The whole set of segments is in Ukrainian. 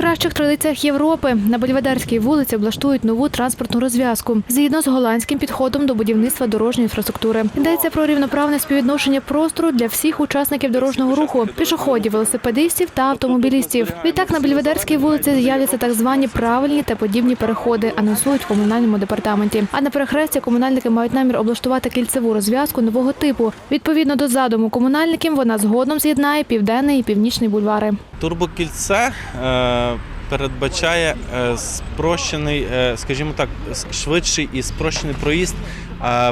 кращих традиціях Європи на Бельведерській вулиці облаштують нову транспортну розв'язку згідно з голландським підходом до будівництва дорожньої інфраструктури. Йдеться про рівноправне співвідношення простору для всіх учасників дорожнього руху, пішоходів, велосипедистів та автомобілістів. Відтак на Бельведерській вулиці з'являться так звані правильні та подібні переходи, анонсують в комунальному департаменті. А на перехресті комунальники мають намір облаштувати кільцеву розв'язку нового типу. Відповідно до задуму комунальників, вона згодом з'єднає південний і північний бульвари. Турбокільце е, передбачає е, спрощений, е, скажімо так, швидший і спрощений проїзд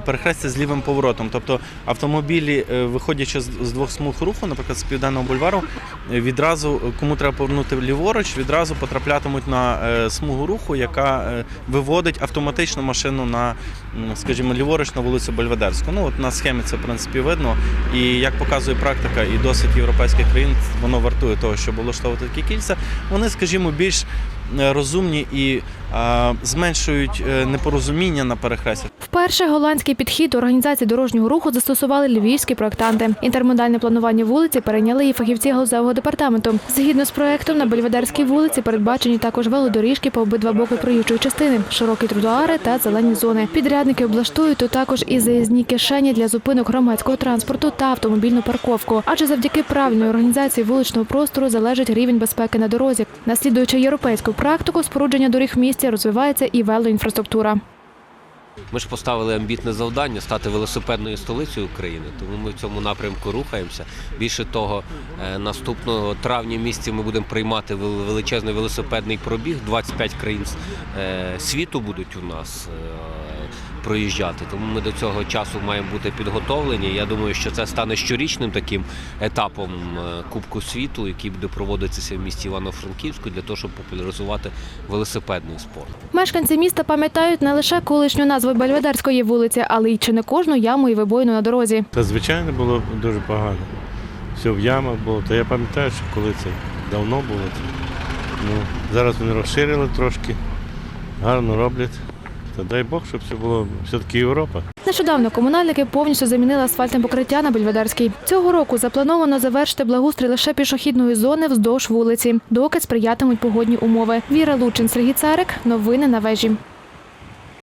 перехрестя з лівим поворотом. Тобто автомобілі, е, виходячи з двох смуг руху, наприклад, з південного бульвару, відразу кому треба повернути ліворуч, відразу потраплятимуть на смугу руху, яка виводить автоматично машину на, скажімо, ліворуч на вулицю Бельведерську. Ну от на схемі це в принципі видно. І як показує практика і досвід європейських країн, воно вартує того, щоб влаштовувати такі кільця. Вони, скажімо, більш countries розумні і е, зменшують е, непорозуміння на перехресті. Вперше голландський підхід до організації дорожнього руху застосували львівські проектанти. Інтермодальне планування вулиці перейняли і фахівці галузевого департаменту. Згідно з проектом, на Бельведерській вулиці передбачені також велодоріжки по обидва боки проїжджої частини, широкі тротуари та зелені зони. Підрядники облаштують тут також і заїзні кишені для зупинок громадського транспорту та автомобільну парковку. Адже завдяки правильної організації вуличного простору залежить рівень безпеки на дорозі. Наслідуючи європейську практику, спорудження доріг в місті розвивається і велоінфраструктура. Ми ж поставили амбітне завдання стати велосипедною столицею України, тому ми в цьому напрямку рухаємося. Більше того, е, наступного травня місяці ми будемо приймати величезний велосипедний пробіг. 25 країн е, світу будуть у нас е, проїжджати. Тому ми до цього часу маємо бути підготовлені. Я думаю, що це стане щорічним таким етапом е, Кубку світу, який буде проводитися в місті Івано-Франківську для того, щоб популяризувати велосипедний спорт. Мешканці міста пам'ятають не лише колишню назву Бельведерської вулиці, але й чи не кожну яму і вибоїну на дорозі. Та звичайно було дуже погано. Все в ямах було. Та я пам'ятаю, що коли це давно було. Ну, зараз вони розширили трошки, гарно роблять. Та дай Бог, щоб це було все-таки Європа. Нещодавно комунальники повністю замінили асфальтне покриття на Бельведерській. Цього року заплановано завершити благоустрій лише пішохідної зони вздовж вулиці, доки сприятимуть погодні умови. Віра Лучин, Сергій Царик. Новини на вежі.